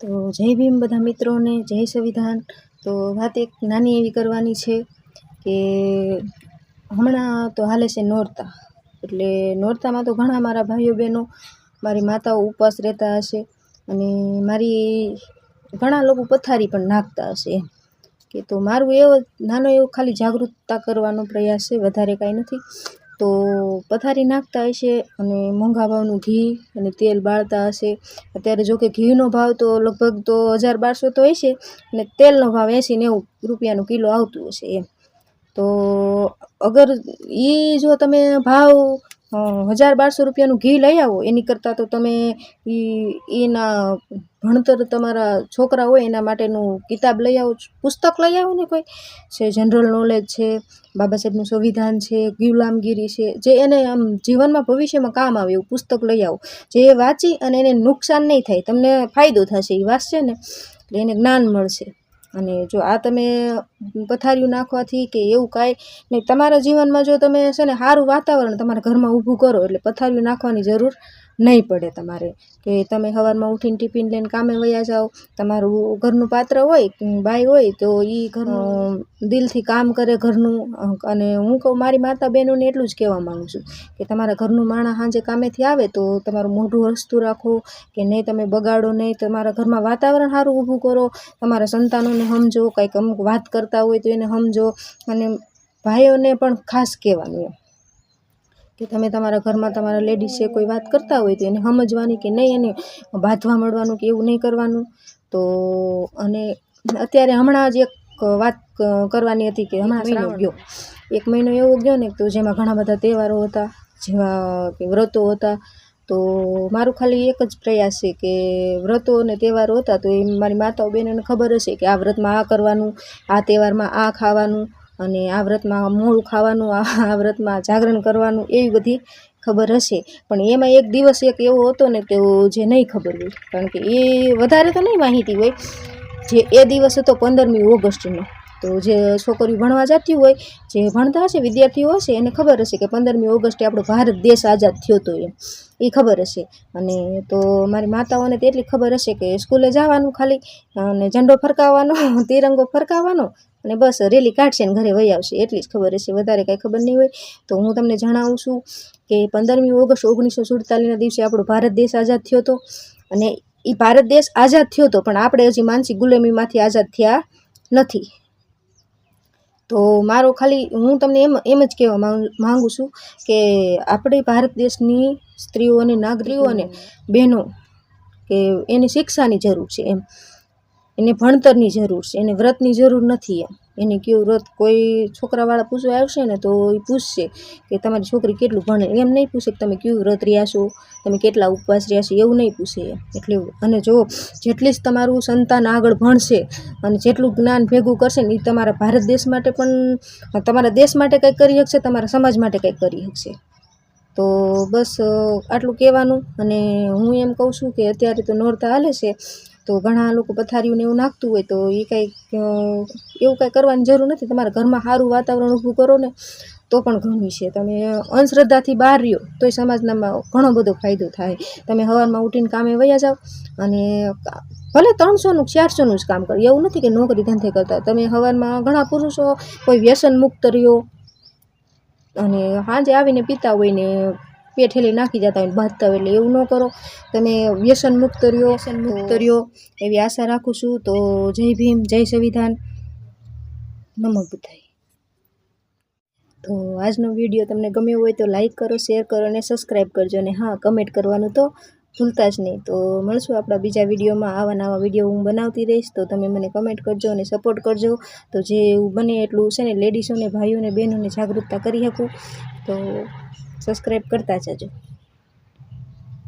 તો જય ભીમ બધા મિત્રોને, જય સંવિધાન. તો વાત એક નાની એવી કરવાની છે કે હમણાં તો હાલે છે નોરતા. એટલે નોરતામાં તો ઘણા મારા ભાઈઓ બહેનો મારી માતાઓ ઉપવાસ રહેતા હશે અને મારી ઘણા લોકો પથારી પણ નાખતા હશે કે તો મારું એવો, નાનો એવો ખાલી જાગૃતતા કરવાનો પ્રયાસ છે, વધારે કાંઈ નથી. તો પથારી નાખતા હશે અને મોંઘા ભાવનું ઘી અને તેલ બાળતા હશે. અત્યારે જો કે ઘીનો ભાવ તો લગભગ તો હજાર બારસો તો હશે અને તેલનો ભાવ એંસી નેવું રૂપિયાનું કિલો આવતું હશે એમ. તો અગર એ જો તમે ભાવ હજાર બારસો રૂપિયાનું ઘી લઈ આવો. એની કરતાં તો તમે એ એના ભણતર તમારા છોકરા હોય એના માટેનું કિતાબ લઈ આવો. પુસ્તક લઈ આવો ને કોઈ. છે જનરલ નોલેજ છે, બાબા સાહેબનું સંવિધાન છે, ગુલામગીરી છે, જે એને આમ જીવનમાં ભવિષ્યમાં કામ આવે એવું પુસ્તક લઈ આવો. જે એ વાંચી અને એને નુકસાન નહીં થાય. તમને ફાયદો થશે, એ વાંચશે ને, એટલે એને જ્ઞાન મળશે. અને જો આ તમે પથારીયું નાખવાથી કે એવું કાંઈ નહીં, તમારા જીવનમાં જો તમે છે ને સારું વાતાવરણ તમારા ઘરમાં ઊભું કરો એટલે પથારીયું નાખવાની જરૂર નહીં પડે તમારે. કે તમે સવારમાં ઉઠીને ટિફિન લઈને કામે વયા જાઓ, તમારું ઘરનું પાત્ર હોય બાઈ હોય, તો એ ઘરનું દિલથી કામ કરે ઘરનું. અને હું કહું, મારી માતા બહેનોને એટલું જ કહેવા માગું છું કે તમારા ઘરનું માણસ સાંજે કામેથી આવે તો તમારું મોઢું હસતું રાખો, કે નહીં તમે બગાડો, નહીં તમારા ઘરમાં વાતાવરણ સારું ઊભું કરો, તમારા સંતાનોને સમજો, કંઈક અમુક વાત કરતા હોય તો એને સમજો, અને ભાઈઓને પણ ખાસ કહેવાનું એમ. કે તમે તમારા ઘરમાં તમારા લેડીઝ છે કોઈ વાત કરતા હોય તો એને સમજવાની કે નહીં એને બાંધવા મળવાનું કે એવું નહીં કરવાનું. તો અને અત્યારે હમણાં જ એક વાત કરવાની હતી કે હમણાં મહિનો ગયો? એક મહિનો એવો ગયો ને તો જેમાં ઘણા બધા તહેવારો હતા જેવા કે વ્રતો હતા. તો મારું ખાલી એક જ પ્રયાસ છે કે વ્રતો અને તહેવારો હતા તો એ મારી માતાઓ બહેનોને ખબર હશે કે આ વ્રતમાં આ કરવાનું આ તહેવારમાં આ ખાવાનું. અને આ વ્રતમાં મોળું ખાવાનું, આ વ્રતમાં જાગરણ કરવાનું એવી બધી ખબર હશે. પણ એમાં એક દિવસ એક એવો હતો ને તો જે નહીં ખબર હોય. કારણ કે એ વધારે તો નહીં માહિતી હોય. જે એ દિવસ હતો પંદરમી ઓગસ્ટનો. તો જે છોકરીઓ ભણવા જતી હોય, જે ભણતા હશે, વિદ્યાર્થીઓ હશે, એને ખબર હશે કે પંદરમી ઓગસ્ટે આપણો ભારત દેશ આઝાદ થયો હતો એમ. એ ખબર હશે. અને તો મારી માતાઓને તો એટલી ખબર હશે કે સ્કૂલે જવાનું ખાલી, અને ઝંડો ફરકાવવાનો, તિરંગો ફરકાવવાનો અને બસ રેલી કાઢશે ને ઘરે વહી આવશે. એટલી જ ખબર હશે. વધારે કાંઈ ખબર નહીં હોય તો હું તમને જણાવું છું કે પંદરમી ઓગસ્ટ ઓગણીસો સુડતાલીસના દિવસે આપણો ભારત દેશ આઝાદ થયો હતો. અને એ ભારત દેશ આઝાદ થયો હતો પણ આપણે હજી માનસિક ગુલામીમાંથી આઝાદ થયા નથી. તો મારો ખાલી હું તમને એમ એમ જ કહેવા માગું છું કે આપણે ભારત દેશની સ્ત્રીઓ અને નાગરિકો અને બહેનો કે એની શિક્ષાની જરૂર છે એમ. એને ભણતરની જરૂર છે, એને વ્રતની જરૂર નથી એમ. એને કેવું વ્રત કોઈ છોકરાવાળા પૂછવા આવશે ને તો એ પૂછશે કે તમારી છોકરી કેટલું ભણે. એમ નહીં પૂછે કે તમે કેવું વ્રત રહ્યા છો, તમે કેટલા ઉપવાસ રહ્યા છો, એવું નહીં પૂછે એટલે અને જો જેટલી જ તમારું સંતાન આગળ ભણશે અને જેટલું જ્ઞાન ભેગું કરશે ને એ તમારા ભારત દેશ માટે પણ, તમારા દેશ માટે કંઈક કરી શકશે, તમારા સમાજ માટે કંઈક કરી શકશે. તો બસ આટલું કહેવાનું. અને હું એમ કહું છું કે અત્યારે તો નોરતા હાલે છે. તો ઘણા લોકો પથારીઓને એવું નાખતું હોય તો એ કાંઈક એવું કાંઈ કરવાની જરૂર નથી. તમારા ઘરમાં સારું વાતાવરણ ઊભું કરો ને તો પણ ઘણું છે. તમે અંધશ્રદ્ધાથી બહાર રહ્યો તોય સમાજનામાં ઘણો બધો ફાયદો થાય. તમે હવારમાં ઉઠીને કામે વયા જાઓ અને ભલે ત્રણસોનું, ચારસોનું જ કામ કરો. એવું નથી કે નોકરી ધંધે કરતા તમે હવારમાં ઘણા પુરુષો કોઈ વ્યસન મુક્ત રહ્યો અને સાંજે આવીને પીતા હોય ને પેઠેલી નાખી જતા હોય બાંધતા હોય એટલે એવું ન કરો. તમે વ્યસન મુક્ત રહ્યો. વ્યસન મુક્ત રહ્યો. એવી આશા રાખું છું. તો જય ભીમ જય સંવિધાન. નમો બુદ્ધાય. તો આજનો વીડિયો તમને ગમ્યો હોય તો લાઇક કરો શેર કરો અને સબસ્ક્રાઈબ કરજો. અને હા કમેન્ટ કરવાનું તો ભૂલતા જ નહીં. તો મળશું આપણા બીજા વિડીયોમાં. આવા નવા વીડિયો હું બનાવતી રહીશ. તો તમે મને કમેન્ટ કરજો અને સપોર્ટ કરજો. તો જે એવું બને એટલું છે ને લેડીઝોને ભાઈઓને બહેનોને જાગૃતતા કરી શકું. તો સબસ્ક્રાઈબ કરતા જજો.